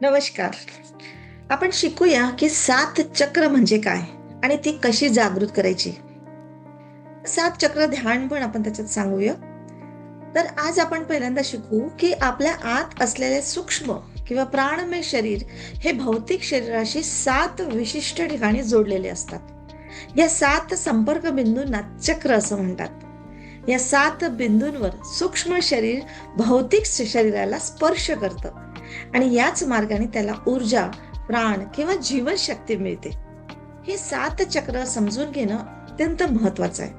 नमस्कार. आपण शिकूया की सात चक्र म्हणजे काय आणि ती कशी जागृत करायची. सात चक्र ध्यान पण आपण त्याच्यात सांगूया. तर आज आपण पहिल्यांदा शिकू की आपल्या आत असलेले सूक्ष्म किंवा प्राणमय शरीर हे भौतिक शरीराशी सात विशिष्ट ठिकाणी जोडलेले असतात. या सात संपर्क बिंदूंना चक्र असं म्हणतात. या सात बिंदूंवर सूक्ष्म शरीर भौतिक शरीराला स्पर्श करतं. आणि याच मार्गाने त्याला ऊर्जा प्राण किंवा जीवनशक्ती मिळते. हे सात चक्र समजून घेणं अत्यंत महत्वाचं आहे.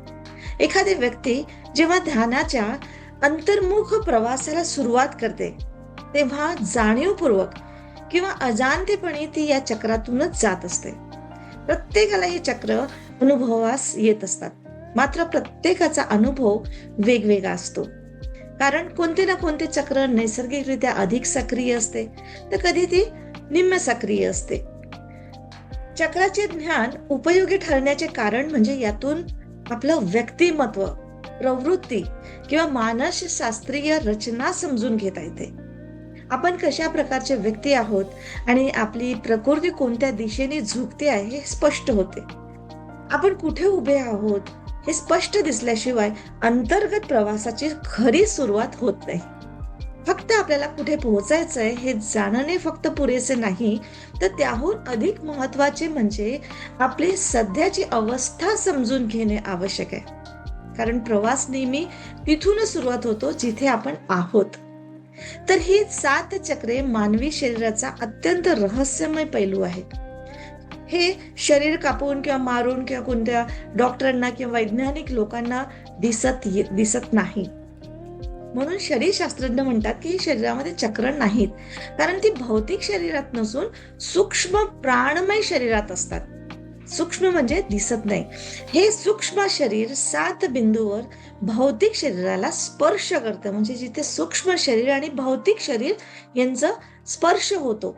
एखादी व्यक्ती जेव्हा ध्यानाच्या अंतर्मुख प्रवासाला सुरुवात करते तेव्हा जाणीवपूर्वक किंवा अजाणतेपणे ती या चक्रातूनच जात असते. प्रत्येकाला हे चक्र अनुभवास येत असतात. मात्र प्रत्येकाचा अनुभव वेगवेगळा असतो. कारण कोणते ना कोणते चक्र नैसर्गिकरित्या अधिक सक्रिय असते तर कधी ती निम्न सक्रिय असते. चक्राचे ज्ञान उपयोगी ठरण्याचे कारण म्हणजे यातून आपलं व्यक्तिमत्व प्रवृत्ती किंवा मानसशास्त्रीय रचना समजून घेता येते. आपण कशा प्रकारचे व्यक्ती आहोत आणि आपली प्रकृती कोणत्या दिशेने झुकते आहे हे स्पष्ट होते. आपण कुठे उभे आहोत हे स्पष्ट दिसल्याशिवाय अंतर्गत प्रवासाची खरी सुरुवात होत नाही. फक्त आपल्याला कुठे पोहोचायचं आहे हे जाणणे फक्त पुरेसे नाही तर त्याहून अधिक महत्त्वाचे म्हणजे आपली सध्याची अवस्था समजून घेणे आवश्यक आहे. कारण प्रवास नेहमी तिथूनच सुरुवात होतो जिथे आपण आहोत. तर ही सात चक्रे मानवी शरीराचा अत्यंत रहस्यमय पैलू आहेत. हे शरीर कापून किंवा मारून किंवा कोणत्या डॉक्टरांना किंवा वैज्ञानिक लोकांना दिसत दिसत नाही. म्हणून शरीरशास्त्रज्ञ म्हणतात की शरीरामध्ये चक्र नाहीत. कारण ती भौतिक शरीरात नसून सूक्ष्म प्राणमय शरीरात असतात. सूक्ष्म म्हणजे दिसत नाही. हे सूक्ष्म शरीर सात बिंदूवर भौतिक शरीराला स्पर्श करतं. म्हणजे जिथे सूक्ष्म शरीर आणि भौतिक शरीर यांचा स्पर्श होतो.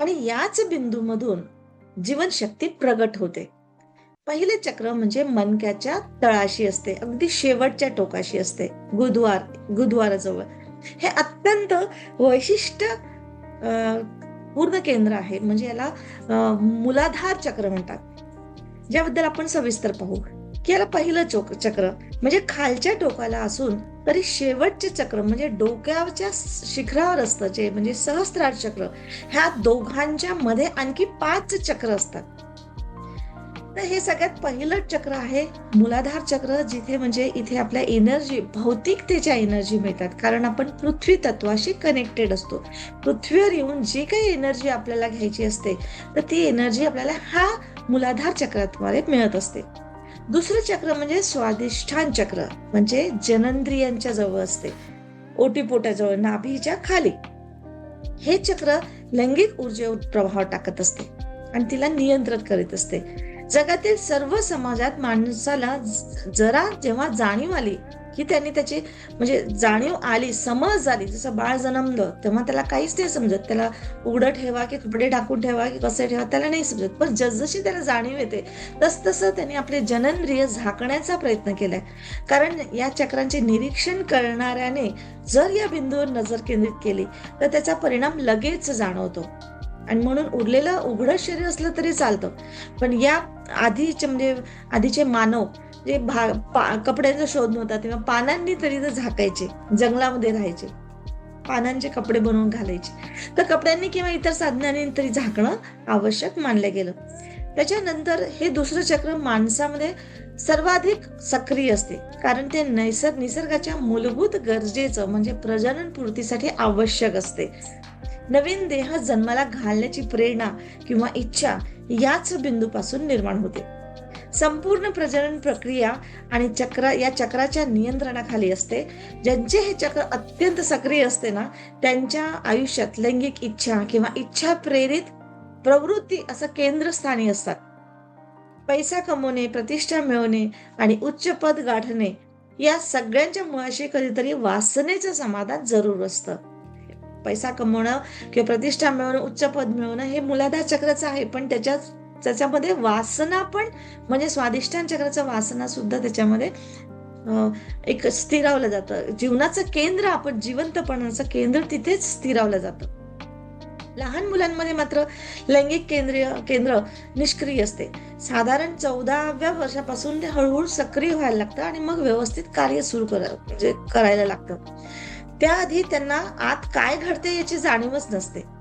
आणि याच बिंदूमधून जीवनशक्ती प्रगट होते. पहिले चक्र म्हणजे मनक्याच्या तळाशी असते अगदी शेवटच्या टोकाशी असते गुदवार गुदवाराजवळ हे अत्यंत वैशिष्ट्य पूर्ण केंद्र आहे. म्हणजे याला मुलाधार चक्र म्हणतात. ज्याबद्दल आपण सविस्तर पाहू. की याला पहिलं चोक चक्र म्हणजे खालच्या टोकाला असून तरी शेवटचे चक्र म्हणजे डोक्याच्या शिखरावर असतं जे म्हणजे सहस्त्रार चक्र. ह्या दोघांच्या मध्ये आणखी पाच चक्र असतात. तर हे सगळ्यात पहिलं चक्र आहे मुलाधार चक्र जिथे म्हणजे इथे आपल्या एनर्जी भौतिकतेच्या एनर्जी मिळतात. कारण आपण पृथ्वी तत्वाशी कनेक्टेड असतो. पृथ्वीवर येऊन जी काही एनर्जी आपल्याला घ्यायची असते तर ती एनर्जी आपल्याला हा मुलाधार चक्राद्वारे मिळत असते. दुसरं चक्र म्हणजे स्वादिष्ठान चक्र म्हणजे जनंद्रियांच्या जवळ असते. ओटीपोटाजवळ नाभीच्या खाली. हे चक्र लैंगिक ऊर्जेवर प्रभाव टाकत असते आणि तिला नियंत्रित करीत असते. जगातील सर्व समाजात माणसाला जरा जेव्हा जाणीव आली की त्यांनी त्याची म्हणजे जाणीव आली समज झाली जसं बाळ जन्मलं तेव्हा त्याला काहीच नाही समजत. त्याला उघडं ठेवा की कपडे टाकून ठेवा की कसे ठेवा त्याला नाही समजत. पण जसजशी त्याला जाणीव येते तस तसं त्यांनी आपले जननरिय झाकण्याचा प्रयत्न केलाय. कारण या चक्रांचे निरीक्षण करणाऱ्याने जर या बिंदूवर नजर केंद्रित केली तर त्याचा परिणाम लगेच जाणवतो. आणि म्हणून उरलेलं उघडं शरीर असलं तरी चालतं. पण या आधीचे म्हणजे आधीचे मानव जे भा कपड्यांचा शोध नव्हता तेव्हा पानांनी तरी तर झाकायचे जंगलामध्ये राहायचे. पानांचे कपडे बनवून घालायचे. तर कपड्यांनी किंवा इतर साधनांनी तरी झाकणं आवश्यक मानलं गेलं. त्याच्यानंतर हे दुसरं चक्र माणसामध्ये सर्वाधिक सक्रिय असते. कारण ते नैसर्ग निसर्गाच्या मूलभूत गरजेचं म्हणजे प्रजनन पूर्तीसाठी आवश्यक असते. नवीन देह जन्माला घालण्याची प्रेरणा किंवा इच्छा याच बिंदूपासून निर्माण होते. संपूर्ण प्रजनन प्रक्रिया आणि चक्र या चक्राच्या नियंत्रणाखाली असते. ज्यांचे हे चक्र अत्यंत सक्रिय असते ना त्यांच्या आयुष्यात लैंगिक इच्छा किंवा इच्छा प्रेरित प्रवृत्ती असं केंद्रस्थानी असतात. पैसा कमवणे प्रतिष्ठा मिळवणे आणि उच्च पद गाठणे या सगळ्यांच्या मुळाशी कधीतरी वासनेचं समाधान जरूर असतं. पैसा कमवणं किंवा प्रतिष्ठा मिळवणं उच्च पद मिळवणं हे मुलाधार चक्राचं आहे पण त्याच्यात त्याच्यामध्ये वासना पण म्हणजे स्वादिष्टान चक्राचं वासना सुद्धा त्याच्यामध्ये एक स्थिरावलं जातं. जीवनाचं केंद्र आपण जिवंतपणाचं केंद्र तिथेच स्थिरावलं जातं. लहान मुलांमध्ये मात्र लैंगिक केंद्रीय केंद्र निष्क्रिय असते. साधारण चौदाव्या वर्षापासून ते हळूहळू सक्रिय व्हायला लागतं आणि मग व्यवस्थित कार्य सुरू करा म्हणजे करायला लागतं. त्याआधी त्यांना आत काय घडते याची जाणीवच नसते.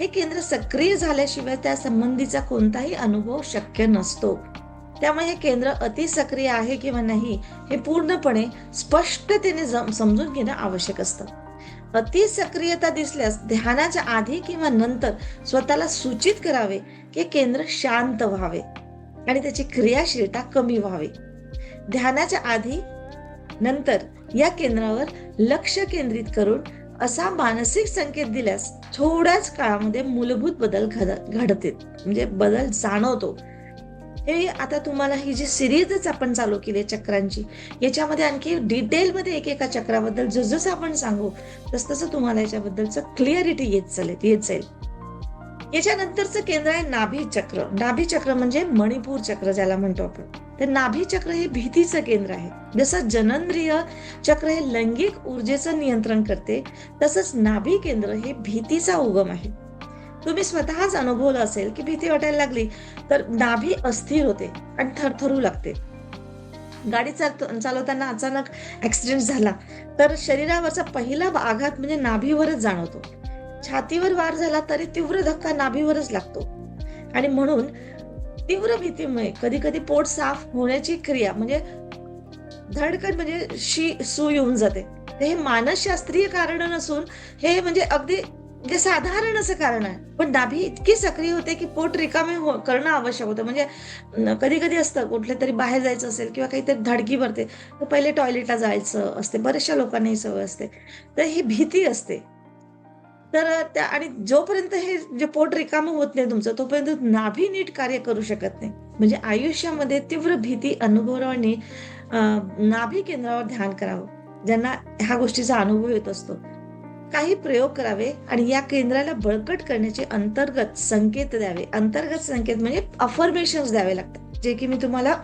हे केंद्र सक्रिय झाल्याशिवाय त्या संबंधीचा कोणताही अनुभव शक्य नसतो. त्यामुळे हे केंद्र अति सक्रिय आहे किंवा नाही हे पूर्णपणे स्पष्टतेने जम- समजून घेणं आवश्यक असतं. अति सक्रियता दिसल्यास ध्यानाच्या आधी किंवा नंतर स्वतःला सूचित करावे की केंद्र शांत व्हावे आणि त्याची क्रियाशीलता कमी व्हावी. ध्यानाच्या आधी नंतर या केंद्रावर लक्ष केंद्रित करून असा मानसिक संकेत दिल्यास थोड्याच काळामध्ये मूलभूत बदल घडतील. म्हणजे बदल जाणवतो. हे आता तुम्हाला ही जी सिरीजच आपण चालू केली आहे चक्रांची याच्यामध्ये आणखी डिटेलमध्ये एकेका चक्राबद्दल जसजसं आपण सांगू तस तसं तुम्हाला याच्याबद्दलचं क्लिअरिटी येत चालेल येत जाईल. याच्यानंतरचं केंद्र आहे नाभी चक्र. नाभी चक्र म्हणजे मणिपूर चक्र ज्याला म्हणतो आपण. तर नाभी चक्र हे भीतीचं केंद्र आहे. जसं जननेंद्रिय चक्र हे लैंगिक ऊर्जेचं नियंत्रण करते तसंच नाभी केंद्र हे भीतीचा उगम आहे. तुम्ही स्वतःच अनुभवलं असेल की भीती वाटायला लागली तर नाभी अस्थिर होते आणि थरथरू लागते. गाडी चालवताना अचानक ऍक्सिडेंट झाला तर शरीरावरचा पहिला आघात म्हणजे नाभीवरच जाणवतो. छातीवर वार झाला तरी तीव्र धक्का नाभीवरच लागतो. आणि म्हणून तीव्र भीतीमुळे कधी कधी पोट साफ होण्याची क्रिया म्हणजे धडकन म्हणजे शी सू येऊन जाते. तर हे मानसशास्त्रीय कारण नसून हे म्हणजे अगदी जे साधारण असं कारण आहे. पण नाभी इतकी सक्रिय होते की पोट रिकामे हो करणं आवश्यक होतं. म्हणजे कधी कधी असतं कुठले तरी बाहेर जायचं असेल किंवा काहीतरी धडकी भरते तर पहिले टॉयलेटला जायचं असते. बऱ्याचशा लोकांना ही सवय असते. तर ही भीती असते. तर त्या आणि जोपर्यंत हे जे पोट रिकामं होत नाही तुमचं तोपर्यंत नाभी नीट कार्य करू शकत नाही. म्हणजे आयुष्यामध्ये तीव्र भीती अनुभवण्याने नाभी केंद्रावर ध्यान करावं. ज्यांना ह्या गोष्टीचा अनुभव येत असतो. काही प्रयोग करावे आणि या केंद्राला बळकट करण्याचे अंतर्गत संकेत द्यावे. अंतर्गत संकेत म्हणजे अफर्मेशन द्यावे लागतात. जे की मी तुम्हाला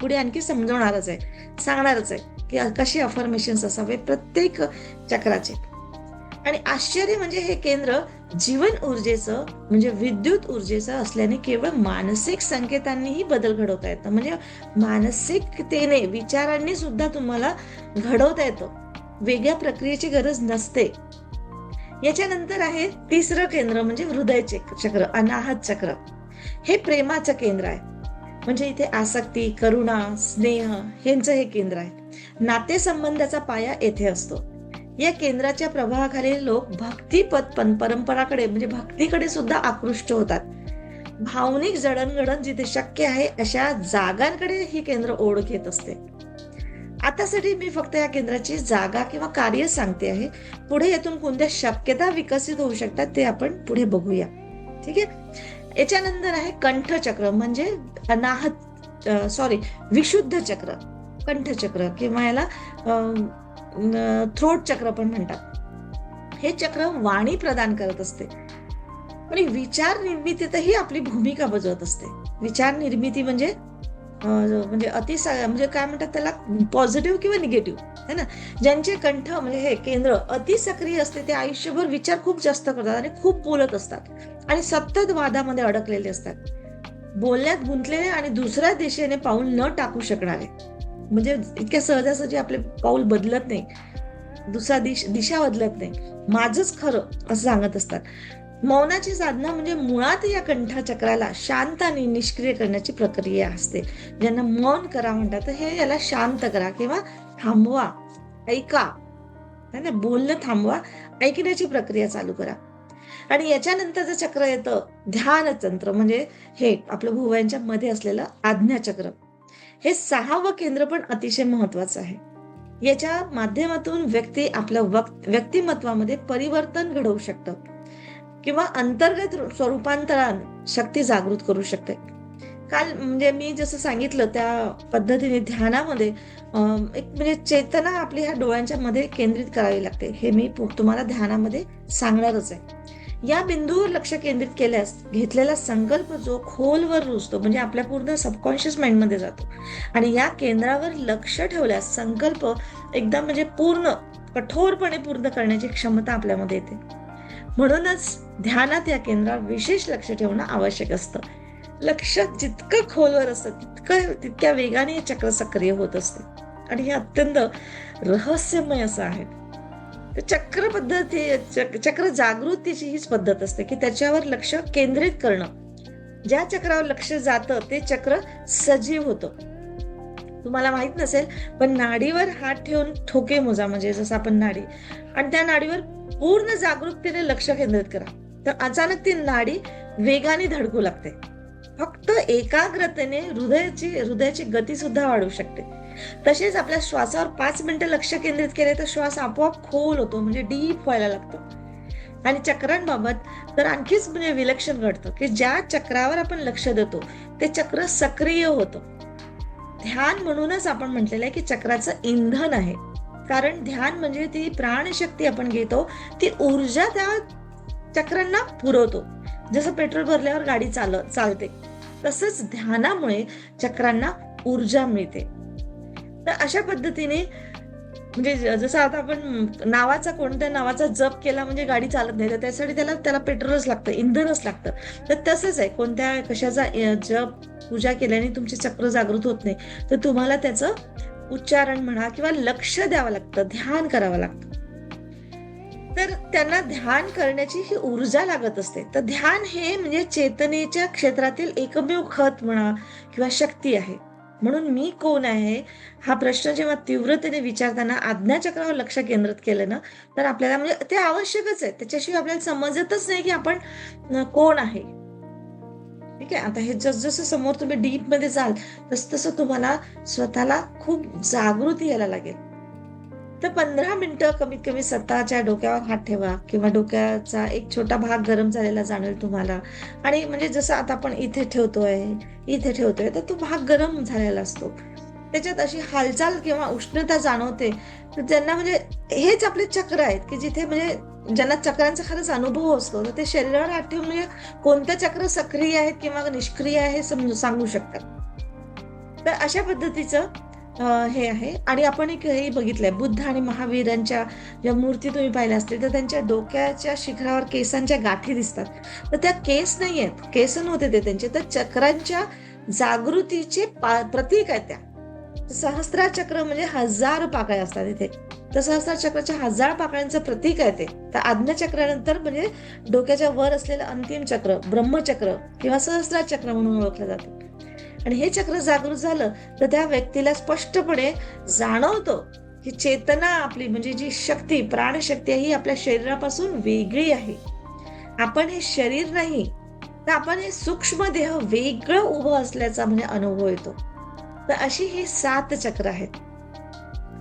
पुढे आणखी समजवणारच आहे सांगणारच आहे की कसे अफर्मेशन्स असावे प्रत्येक चक्राचे. आणि आश्चर्य म्हणजे हे केंद्र जीवन ऊर्जेचं म्हणजे विद्युत ऊर्जेचं असल्याने केवळ मानसिक संकेतांनीही बदल घडवता येतं. म्हणजे मानसिकतेने विचारांनी सुद्धा तुम्हाला घडवता येतं. वेगळ्या प्रक्रियेची गरज नसते. याच्यानंतर आहे तिसरं केंद्र म्हणजे हृदय चक्र अनाहत चक्र. हे प्रेमाचं केंद्र आहे. म्हणजे इथे आसक्ती करुणा स्नेह यांचं हे केंद्र आहे. नातेसंबंधाचा पाया येथे असतो. या केंद्राच्या प्रभावाखाली लोक भक्तिपद परंपराकडे म्हणजे भक्तीकडे सुद्धा आकृष्ट होतात. भावनिक जडणघडण जिथे शक्य आहे अशा जागांकडे ही केंद्र ओढ घेत असते. आतासाठी मी फक्त या केंद्राची जागा किंवा कार्य सांगते आहे. पुढे यातून कोणत्या शक्यता विकसित होऊ शकतात ते आपण पुढे बघूया. ठीक आहे? याच्यानंतर आहे कंठचक्र म्हणजे अनाहत सॉरी विशुद्ध चक्र. कंठचक्र किंवा याला थ्रोट चक्र पण म्हणतात. हे चक्र वाणी प्रदान करत असते. आणि विचार निर्मितीतही आपली भूमिका बजावत असते. विचार निर्मिती म्हणजे म्हणजे अति म्हणजे काय म्हणतात त्याला? पॉझिटिव्ह किंवा निगेटिव्ह है ना? ज्यांचे कंठ म्हणजे हे केंद्र अति सक्रिय असते ते आयुष्यभर विचार खूप जास्त करतात आणि खूप बोलत असतात. आणि सतत वादामध्ये अडकलेले असतात. बोलण्यात गुंतलेले आणि दुसऱ्या दिशेने पाऊल न टाकू शकणारे. म्हणजे इतक्या सहजासहजी आपले पाऊल बदलत नाही. दुसरा दिश दिशा बदलत नाही. माझंच खरं असं सांगत असतात. मौनाची साधना म्हणजे मुळात या कंठचक्राला शांत आणि निष्क्रिय करण्याची प्रक्रिया असते. ज्यांना मौन करा म्हणतात तर हे याला शांत करा किंवा थांबवा ऐका. ना? बोलणं थांबवा ऐकण्याची प्रक्रिया चालू करा. आणि याच्यानंतरचं चक्र येतं ध्यानतंत्र म्हणजे हे आपलं भुवयांच्या मध्ये असलेलं आज्ञाचक्र. हे सहावं केंद्र पण अतिशय महत्वाचं आहे. याच्या माध्यमातून व्यक्ती आपल्या व्यक्तिमत्वामध्ये परिवर्तन घडवू शकतं. किंवा अंतर्गत स्वरूपांतरान शक्ती जागृत करू शकते. काल म्हणजे मी जसं सांगितलं त्या पद्धतीने ध्यानामध्ये एक म्हणजे चेतना आपली ह्या डोळ्यांच्या मध्ये केंद्रित करावी लागते. हे मी तुम्हाला ध्यानामध्ये सांगणारच आहे. या बिंदूवर लक्ष केंद्रित केल्यास घेतलेला संकल्प जो खोलवर रुजतो म्हणजे आपल्या पूर्ण सबकॉन्शियस माइंडमध्ये जातो. आणि या केंद्रावर लक्ष ठेवल्यास संकल्प एकदम म्हणजे पूर्ण कठोरपणे पूर्ण करण्याची क्षमता आपल्यामध्ये येते. म्हणूनच ध्यानात या केंद्रावर विशेष लक्ष ठेवणं आवश्यक असतं. लक्ष जितकं खोलवर असतं तितकं तितक्या वेगाने हे चक्र सक्रिय होत असते. आणि हे अत्यंत रहस्यमय असं आहे. चक्र पद्धती चक्र जागृतीची हीच पद्धत असते की त्याच्यावर लक्ष केंद्रित करणं. ज्या चक्रावर लक्ष जातं ते चक्र सजीव होतं. तुम्हाला माहीत नसेल पण नाडीवर हात ठेवून ठोके मोजा म्हणजे जसं आपण नाडी आणि त्या नाडीवर पूर्ण जागरूकतेने लक्ष केंद्रित करा. तर अचानक ती नाडी वेगाने धडकू लागते. फक्त एकाग्रतेने हृदयाची हृदयाची गती सुद्धा वाढू शकते. तसेच आपल्या श्वासावर पाच मिनिटं लक्ष केंद्रित केले तर श्वास आपोआप खोल होतो म्हणजे डीप व्हायला लागतो. आणि चक्रांबाबत तर आणखीच म्हणजे विलक्षण घडतं की ज्या चक्रावर आपण लक्ष देतो ते चक्र सक्रिय होतं. ध्यान म्हणूनच आपण म्हटलेलं आहे की चक्राचं इंधन आहे. कारण ध्यान म्हणजे ती प्राणशक्ती आपण घेतो ती ऊर्जा त्या चक्रांना पुरवतो. जसं पेट्रोल भरल्यावर गाडी चाल चालते. तसंच ध्यानामुळे चक्रांना ऊर्जा मिळते. तर अशा पद्धतीने म्हणजे ज- जसं आता आपण नावाचा कोणत्या नावाचा जप केला म्हणजे गाडी चालत नाही तर त्यासाठी त्याला त्याला पेट्रोलच लागतं इंधनच लागतं. तर तसंच आहे कोणत्या कशाचा जप पूजा केल्याने तुमचे चक्र जागृत होत नाही तर तुम्हाला त्याचं उच्चारण म्हणा किंवा लक्ष द्यावं लागतं ध्यान करावं लागतं. तर त्यांना ध्यान करण्याची ही ऊर्जा लागत असते. तर ध्यान हे म्हणजे चेतनेच्या क्षेत्रातील एकमेव खत म्हणा किंवा शक्ती आहे. म्हणून मी कोण आहे? हा प्रश्न जेव्हा तीव्रतेने विचारताना आज्ञाचक्रावर लक्ष केंद्रित केलं ना तर आपल्याला म्हणजे ते आवश्यकच आहे. त्याच्याशिवाय आपल्याला समजतच नाही की आपण कोण आहे. ठीक आहे? आता हे जसजसं समोर तुम्ही डीपमध्ये जाल तस तसं तुम्हाला स्वतःला खूप जागृती यायला लागेल. तर पंधरा मिनिटं कमीत कमी स्वतःच्या डोक्यावर हात ठेवा किंवा डोक्याचा एक छोटा भाग गरम झालेला जाणवेल तुम्हाला. आणि म्हणजे जसं आता आपण इथे ठेवतोय इथे ठेवतोय तर तो भाग गरम झालेला असतो. त्याच्यात अशी हालचाल किंवा उष्णता जाणवते. तर ज्यांना म्हणजे हेच आपले चक्र आहेत की जिथे म्हणजे ज्यांना चक्रांचा खरंच अनुभव असतो तर ते शरीरावर हात ठेवून म्हणजे कोणतं चक्र सक्रिय आहेत किंवा निष्क्रिय आहे हे समजू सांगू शकतात. तर अशा पद्धतीचं हे आहे. आणि आपण एक हे बघितलंय बुद्ध आणि महावीरांच्या ज्या मूर्ती तुम्ही पाहिल्या असतील तर त्यांच्या डोक्याच्या शिखरावर केसांच्या गाठी दिसतात. तर त्या केस नाही आहेत. केस नव्हते ते त्यांचे. तर चक्रांच्या जागृतीचे पा- प्रतीक आहेत त्या. सहस्रा चक्र म्हणजे हजार पाकळ्या असतात इथे. तर सहस्रा चक्राच्या हजार पाकळ्यांचं प्रतीक आहे ते. तर आज्ञा चक्रानंतर म्हणजे डोक्याच्या वर असलेलं अंतिम चक्र ब्रह्मचक्र किंवा सहस्रा चक्र म्हणून ओळखलं जातं. आणि हे चक्र जागृत झालं तर त्या व्यक्तीला स्पष्टपणे जाणवतो की चेतना आपली म्हणजे जी शक्ती प्राणशक्ती आहे ही आपल्या शरीरापासून वेगळी आहे. आपण हे शरीर नाही तर आपण हे सूक्ष्म देह वेगळं उभं असल्याचा म्हणजे अनुभव येतो. तर अशी ही सात चक्र आहेत.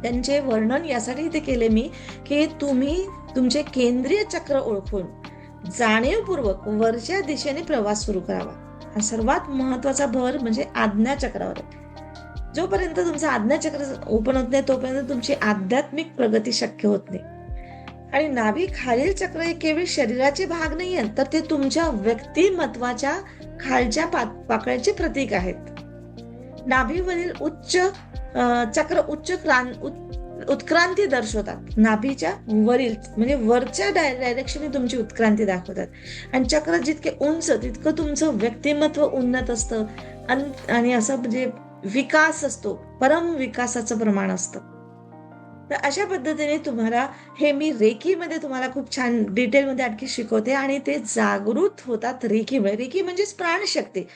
त्यांचे वर्णन यासाठी इथे केले मी की तुम्ही तुमचे केंद्रीय चक्र ओळखून जाणीवपूर्वक वरच्या दिशेने प्रवास सुरू करावा. आणि सर्वात महत्त्वाचा भर म्हणजे आज्ञा चक्रावर. जोपर्यंत तुमचं आज्ञा चक्र ओपन होत नाही तोपर्यंत तुमची आध्यात्मिक प्रगती शक्य होत नाही. आणि नाभी खालील चक्र हे केवळ शरीराचे भाग नाही आहेत तर ते तुमच्या व्यक्तिमत्वाच्या खालच्या पाकळ्याचे प्रतीक आहेत. नाभीवरील उच्च अं, चक्र उच्च क्रां उत- उत्क्रांती दर्शवतात. नाभीच्या वरील म्हणजे वरच्या डायरेक्शनने तुमची उत्क्रांती दाखवतात. आणि चक्र जितके उंच तितकं तुमचं व्यक्तिमत्व उन्नत असतं. आणि असं म्हणजे विकास असतो. परम विकासाचं प्रमाण असतं. तर अशा पद्धतीने तुम्हाला हे मी रेकीमध्ये तुम्हाला खूप छान डिटेलमध्ये आणखी शिकवते. आणि ते जागृत होतात. रेकीमुळे रेकी म्हणजेच प्राणशक्ती.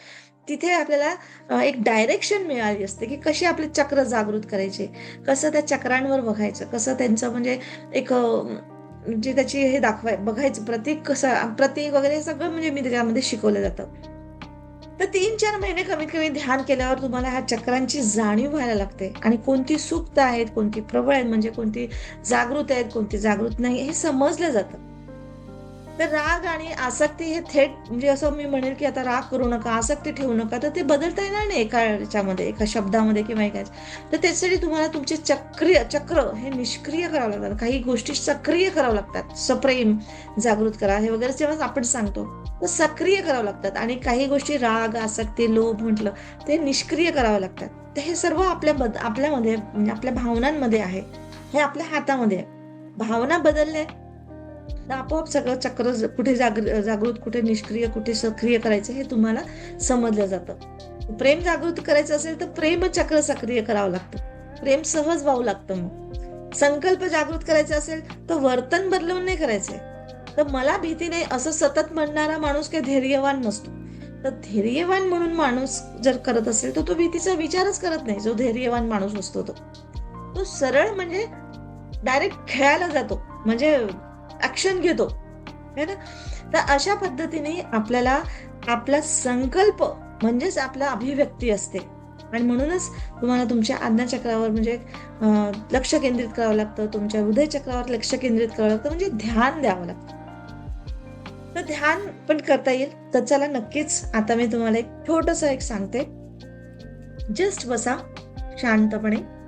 तिथे आपल्याला एक डायरेक्शन मिळाली असते की कशी आपले चक्र जागृत करायचे. कसं त्या चक्रांवर बघायचं कसं त्यांचं म्हणजे एक म्हणजे त्याची हे दाखवाय बघायचं प्रतीक कसं प्रतीक वगैरे हे सगळं म्हणजे मी त्याच्यामध्ये शिकवलं जातं. तर तीन चार महिने कमीत कमी ध्यान केल्यावर तुम्हाला ह्या चक्रांची जाणीव व्हायला लागते. आणि कोणती सुप्त आहेत कोणती प्रबळ आहेत म्हणजे कोणती जागृत आहेत कोणती जागृत नाही हे समजलं जातं. तर राग आणि आसक्ती हे थेट म्हणजे असं मी म्हणेल की आता राग करू नका आसक्ती ठेवू नका तर ते बदलता येणार नाही एका याच्यामध्ये एका शब्दामध्ये किंवा एका तर त्याच्यासाठी तुम्हाला तुमचे चक्रिय चक्र हे निष्क्रिय करावं लागतात. काही गोष्टी सक्रिय करावं लागतात. सप्रेम जागृत करा हे वगैरे जेव्हा आपण सांगतो तर सक्रिय करावं लागतात. आणि काही गोष्टी राग आसक्ती लोभ म्हटलं ते निष्क्रिय करावं लागतात. तर हे सर्व आपल्या बद आपल्यामध्ये म्हणजे आपल्या भावनांमध्ये आहे. हे आपल्या हातामध्ये आहे. भावना बदलल्या तर आपोआप सगळं चक्र कुठे जागृ जागृत कुठे निष्क्रिय कुठे सक्रिय करायचं हे तुम्हाला समजलं जातं. प्रेम जागृत करायचं असेल तर प्रेम चक्र सक्रिय करावं लागतं. प्रेम सहज वाहू लागतं मग. संकल्प जागृत करायचा असेल तर वर्तन बदलवून नाही करायचंय. तर मला भीती नाही असं सतत म्हणणारा माणूस काही धैर्यवान नसतो. तर धैर्यवान म्हणून माणूस जर करत असेल तर तो भीतीचा विचारच करत नाही जो धैर्यवान माणूस असतो तो. तो सरळ म्हणजे डायरेक्ट खेळायला जातो. म्हणजे ऍक्शन घेतो. है ना? तर अशा पद्धतीने आपल्याला आपला संकल्प म्हणजेच आपला अभिव्यक्ती असते. आणि म्हणूनच तुम्हाला तुमच्या आज्ञाचक्रावर म्हणजे लक्ष केंद्रित करावं लागतं. तुमच्या हृदय चक्रावर लक्ष केंद्रित करावं लागतं. म्हणजे ध्यान द्यावं लागतं. तर ध्यान पण करता येईल. तर चला नक्कीच आता मी तुम्हाला एक छोटस एक सांगते. जस्ट बसा शांतपणे.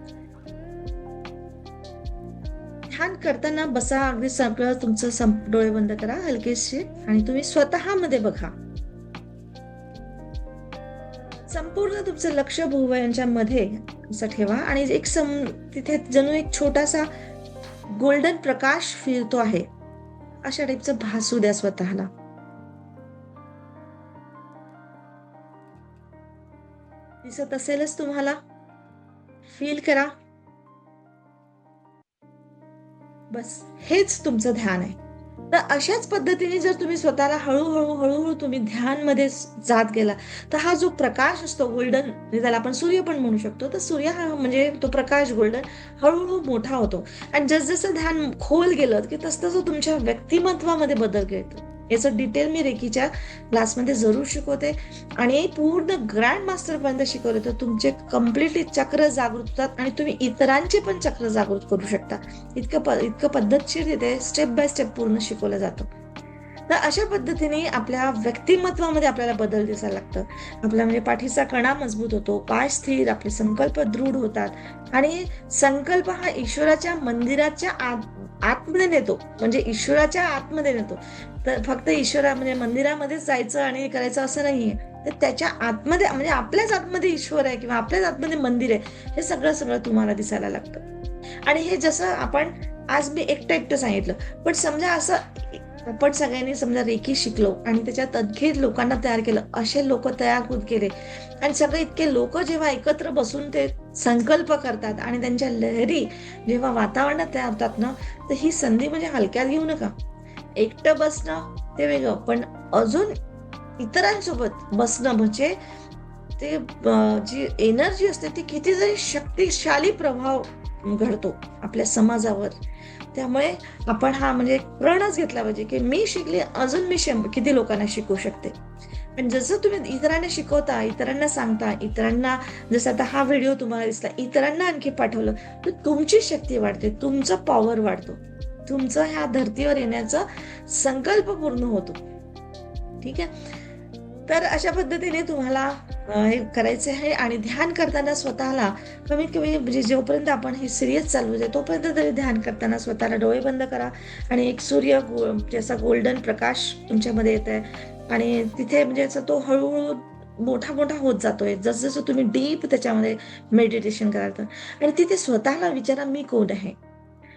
करताना बसा अगदी सगळं तुमचं सं- डोळे बंद करा हलकेशी आणि तुम्ही स्वतःमध्ये बघा. संपूर्ण तुमचं लक्ष भुवयांच्या मध्ये असं ठेवा आणि एक सम तिथे जणू एक छोटासा गोल्डन प्रकाश फिरतो आहे. अशा टाईपचं भासू द्या स्वतःला. दिसत असेलच तुम्हाला. फील करा. बस हेच तुमचं ध्यान आहे. तर अशाच पद्धतीने जर तुम्ही स्वतःला हळूहळू हळूहळू तुम्ही ध्यानमध्ये जात गेला तर हा जो प्रकाश असतो गोल्डन म्हणजे त्याला आपण सूर्य पण म्हणू शकतो तर सूर्य हा म्हणजे तो प्रकाश गोल्डन हळूहळू मोठा होतो. आणि जसजसं ध्यान खोल गेलं की तसतसं तुमच्या व्यक्तिमत्वामध्ये बदल घेतो याचं डिटेल मी रेकीच्या क्लासमध्ये जरूर शिकवते. आणि पूर्ण ग्रँड मास्टरपर्यंत शिकवले तर तुमचे कम्प्लिटली चक्र जागृत होतात आणि तुम्ही इतरांचे पण चक्र जागृत करू शकता. इतकं प इतकं पद्धतशीर तिथे स्टेप बाय स्टेप पूर्ण शिकवलं जातं. तर अशा पद्धतीने आपल्या व्यक्तिमत्वामध्ये आपल्याला बदल दिसायला लागतं. आपला म्हणजे पाठीचा कणा मजबूत होतो पाय स्थिर आपले संकल्प दृढ होतात. आणि संकल्प हा ईश्वराच्या मंदिराच्या आत आतमध्ये नेतो. म्हणजे ईश्वराच्या आतमध्ये नेतो. तर फक्त ईश्वरा म्हणजे मंदिरामध्येच जायचं आणि करायचं असं नाहीये. तर त्याच्या आतमध्ये म्हणजे आपल्याच आतमध्ये ईश्वर आहे किंवा आपल्याच आतमध्ये मंदिर आहे हे सगळं सगळं तुम्हाला दिसायला लागतं. आणि हे जसं आपण आज मी एकटं एकटं सांगितलं पण समजा असं आपण सगळ्यांनी समजा रेखी शिकलो आणि त्याच्या आणखी लोकांना तयार केलं असे लोक तयार होत गेले. आणि सगळे इतके लोक जेव्हा एकत्र बसून ते संकल्प करतात आणि त्यांच्या लहरी जेव्हा वातावरणात तयार होतात ना तर ही संधी म्हणजे हलक्यात घेऊ नका. एकटं बसणं ते वेगळं. पण अजून इतरांसोबत बसणं म्हणजे ते जी एनर्जी असते ती कितीतरी शक्तिशाली प्रभाव घडतो आपल्या समाजावर. त्यामुळे आपण हा म्हणजे प्रणच घेतला पाहिजे की मी शिकले अजून मी शं- किती लोकांना शिकवू शकते. पण जसं तुम्ही इतरांना शिकवता इतरांना सांगता इतरांना जसं आता हा व्हिडिओ तुम्हाला दिसला इतरांना आणखी पाठवलं तर तुमची शक्ती वाढते तुमचा पॉवर वाढतो. तुमचं ह्या धर्तीवर येण्याचा संकल्प पूर्ण होतो. ठीक आहे? तर अशा पद्धतीने तुम्हाला हे करायचे आहे आणि ध्यान करताना स्वतःला कमीत कमी म्हणजे जोपर्यंत आपण हे सिरियस चालू आहे तोपर्यंत तरी ध्यान करताना स्वतःला डोळे बंद करा आणि एक सूर्य गो- म्हणजे जसा गोल्डन प्रकाश तुमच्यामध्ये येत आहे आणि तिथे म्हणजे असं तो हळूहळू मोठा मोठा होत जातोय. जसजसं तुम्ही डीप त्याच्यामध्ये मेडिटेशन कराल तर. आणि तिथे स्वतःला विचारा मी कोण आहे?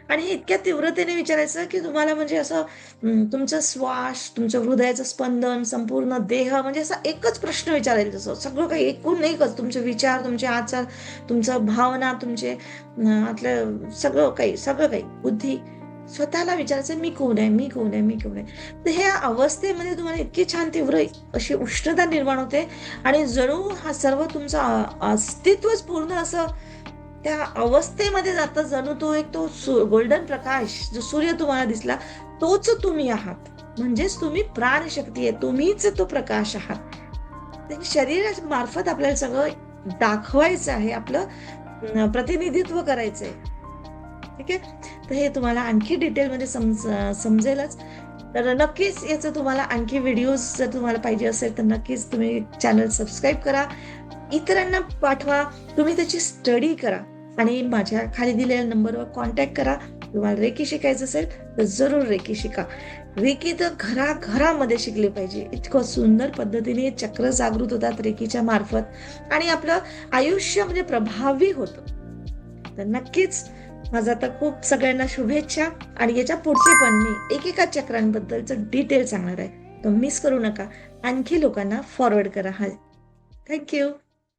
आणि हे इतक्या तीव्रतेने विचारायचं की तुम्हाला म्हणजे असं तुमचं श्वास तुमचं हृदयाचं स्पंदन संपूर्ण देह म्हणजे असा एकच प्रश्न विचारायचा जसं सगळं काही एकूण एकच. तुमचे विचार तुमचे आचार तुमचं भावना तुमचे आतलं सगळं काही सगळं काही. बुद्धी स्वतःला विचारायचं मी कोण आहे मी कोण आहे मी कोण आहे? तर ह्या अवस्थेमध्ये तुम्हाला इतकी छान तीव्र अशी उष्णता निर्माण होते. आणि जणू हा सर्व तुमचं अस्तित्वच पूर्ण असं त्या अवस्थेमध्ये जातं जणू तो एक तो गोल्डन प्रकाश जो सूर्य तुम्हाला दिसला तोच तुम्ही आहात. म्हणजेच तुम्ही प्राणशक्ती आहे तुम्हीच तो प्रकाश आहात. ते आपल्याला सगळं दाखवायचं आहे आपलं प्रतिनिधित्व करायचं आहे ठीक आहे? तर हे तुम्हाला आणखी डिटेलमध्ये समज समजेलच. तर नक्कीच याचं तुम्हाला आणखी व्हिडिओज जर तुम्हाला पाहिजे असेल तर नक्कीच तुम्ही चॅनल सबस्क्राईब करा. इतरांना पाठवा. तुम्ही त्याची स्टडी करा. आणि माझ्या खाली दिलेल्या नंबरवर कॉन्टॅक्ट करा. तुम्हाला रेकी शिकायचं असेल तर जरूर रेकी शिका. रेकी तर घराघरामध्ये शिकली पाहिजे. इतकं सुंदर पद्धतीने चक्र जागृत होतात रेकीच्या मार्फत. आणि आपलं आयुष्य म्हणजे प्रभावी होतं. तर नक्कीच माझा आता खूप सगळ्यांना शुभेच्छा. आणि याच्या पुढचे पण मी एकेका चक्रांबद्दलचं डिटेल सांगणार आहे. तर मिस करू नका. आणखी लोकांना फॉरवर्ड करा. हा. थँक्यू